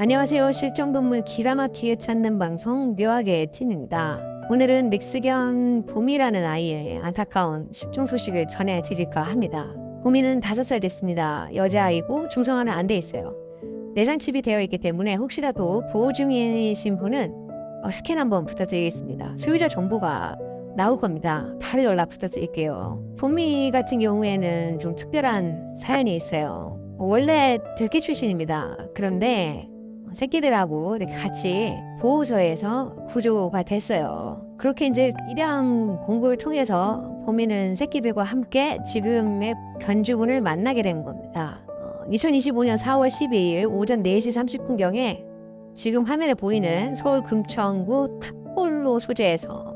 안녕하세요. 기가 막히게 찾는 방송 묘하게 틴입니다. 오늘은 믹스견 봄이라는 아이의 안타까운 실종 소식을 전해드릴까 합니다. 봄이는 5살 됐습니다. 여자아이고 중성화는 안 돼 있어요. 내장칩이 되어 있기 때문에 혹시라도 보호 중이신 분은 어, 스캔 한번 부탁드리겠습니다. 소유자 정보가 나올 겁니다. 바로 연락 부탁드릴게요. 봄이 같은 경우에는 좀 특별한 사연이 있어요. 원래 들기 출신입니다. 그런데 새끼들하고 이렇게 같이 보호소에서 구조가 됐어요. 그렇게 이제 입양 공부를 통해서 봄이는 새끼들과 함께 지금의 견주분을 만나게 된 겁니다. 2025년 4월 12일 오전 4시 30분경에 지금 화면에 보이는 서울 금천구 탑골로 소재에서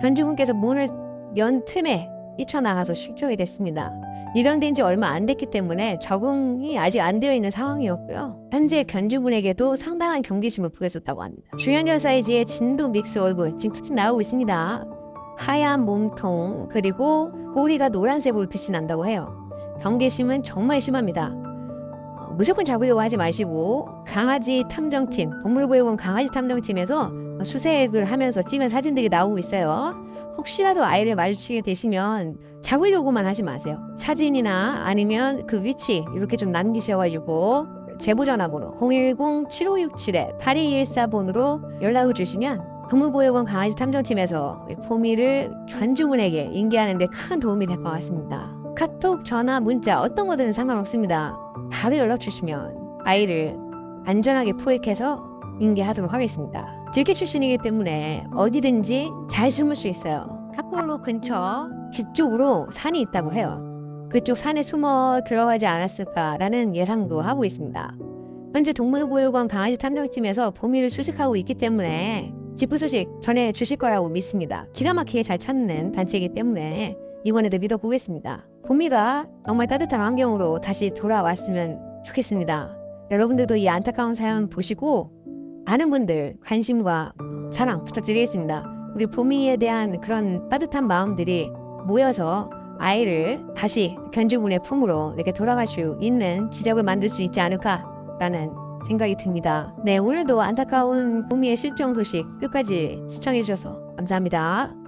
견주분께서 문을 연 틈에 뛰쳐나가서 실종이 됐습니다. 입양된 지 얼마 안 됐기 때문에 적응이 아직 안 되어 있는 상황이었고요. 현재 견주분에게도 상당한 경계심을 보였었다고 합니다. 중형견 사이즈의 진도 믹스 얼굴 지금 특징 나오고 있습니다. 하얀 몸통 그리고 꼬리가 노란색 불빛이 난다고 해요. 경계심은 정말 심합니다. 어, 무조건 잡으려고 하지 마시고 강아지 탐정팀, 동물보호원 강아지 탐정팀에서 수색을 하면서 찍은 사진들이 나오고 있어요. 혹시라도 아이를 마주치게 되시면 잡으려고만 하지 마세요. 사진이나 아니면 그 위치 이렇게 좀 남기셔가지고 제보 전화번호 010-7567-8214번으로 연락을 주시면 동물보호원 강아지 탐정팀에서 포미를 견주문에게 인계하는 데 큰 도움이 될 것 같습니다. 카톡, 전화, 문자 어떤 거든 상관없습니다. 바로 연락 주시면 아이를 안전하게 포획해서 인계하도록 하겠습니다. 들기 출신이기 때문에 어디든지 잘 숨을 수 있어요. 카폴로 근처 뒤쪽으로 산이 있다고 해요. 그쪽 산에 숨어 들어가지 않았을까라는 예상도 하고 있습니다. 현재 동물보호원 강아지 탐정팀에서 보미를 수색하고 있기 때문에 지프 소식 전해 주실 거라고 믿습니다. 기가 막히게 잘 찾는 단체이기 때문에 이번에도 믿어보겠습니다. 보미가 정말 따뜻한 환경으로 다시 돌아왔으면 좋겠습니다. 여러분들도 이 안타까운 사연 보시고 아는 분들 관심과 사랑 부탁드리겠습니다. 우리 보미에 대한 그런 따뜻한 마음들이 모여서 아이를 다시 견주분의 품으로 이렇게 돌아갈 수 있는 기적을 만들 수 있지 않을까라는 생각이 듭니다. 네, 오늘도 안타까운 보미의 실종 소식 끝까지 시청해 주셔서 감사합니다.